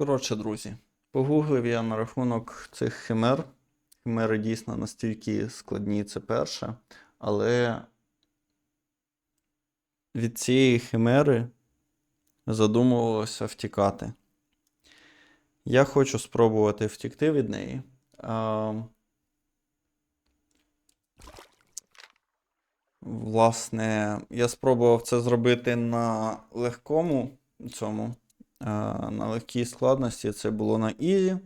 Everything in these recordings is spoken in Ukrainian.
Коротше, друзі, погуглив я на рахунок цих химер. Химери дійсно настільки складні, це перше. Але від цієї химери задумувалося втікати. Я хочу спробувати втікти від неї. А, власне, я спробував це зробити на легкому цьому, на легкій складності. Це було на Ізі,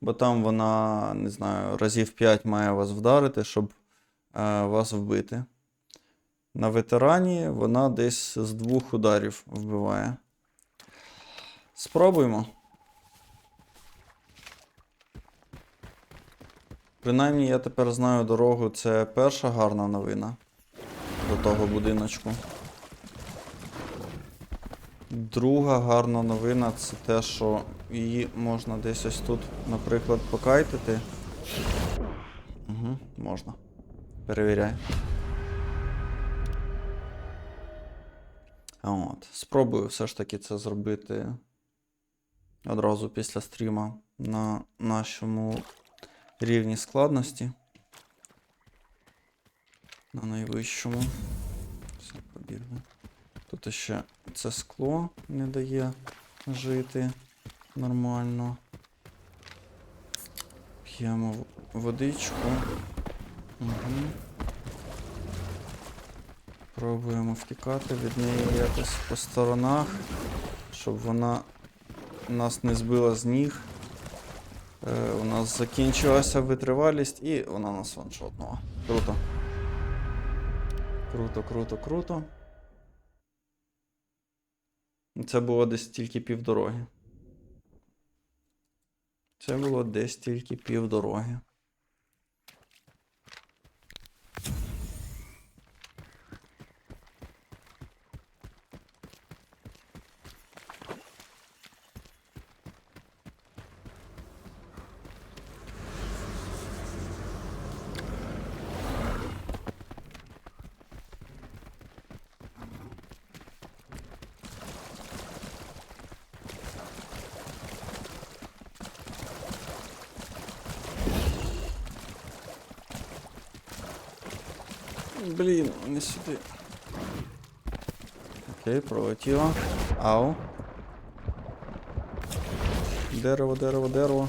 бо там вона, не знаю, разів 5 має вас вдарити, щоб вас вбити. На ветерані вона десь з двох ударів вбиває. Спробуємо. Принаймні, я тепер знаю дорогу. Це перша гарна новина до того будиночку. Друга гарна новина це те, що її можна десь ось тут, наприклад, покайтити. Угу, можна. Перевіряй. От. Спробую все ж таки це зробити одразу після стріма на нашому рівні складності. На найвищому. Все, побігли. Тут ще це скло не дає жити нормально. П'ємо водичку. Угу. Пробуємо втікати від неї якось по сторонах, щоб вона нас не збила з ніг. Е, у нас закінчилася витривалість і вона нас ваншотнула. Круто. Круто, круто, круто. Це було десь тільки півдороги. Це було десь тільки півдороги. Блін, не сюди. Окей, пролетіло. Ау. Дерево, дерево, дерево.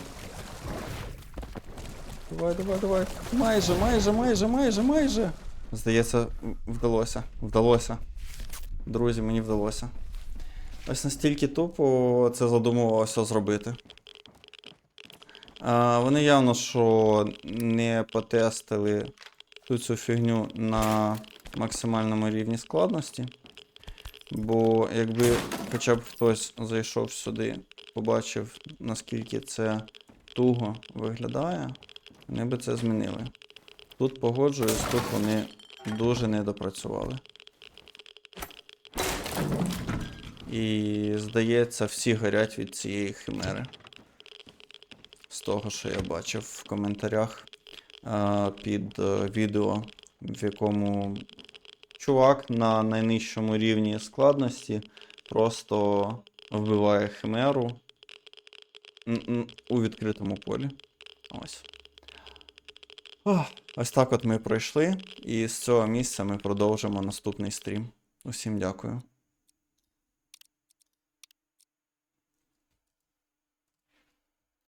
Давай, давай, давай. Майже, майже, майже, майже, майже. Здається, вдалося. Вдалося. Друзі, мені вдалося. Ось настільки тупо це задумувалося зробити. А, вони явно що не потестили всю цю фігню на максимальному рівні складності. Бо якби хоча б хтось зайшов сюди, побачив, наскільки це туго виглядає, вони би це змінили. Тут погоджуюсь, тут вони дуже не допрацювали. І здається, всі горять від цієї химери. З того, що я бачив в коментарях під е, відео, в якому чувак на найнижчому рівні складності просто вбиває химеру у відкритому полі. Ось. Ось так от ми пройшли, і з цього місця ми продовжимо наступний стрім. Усім дякую.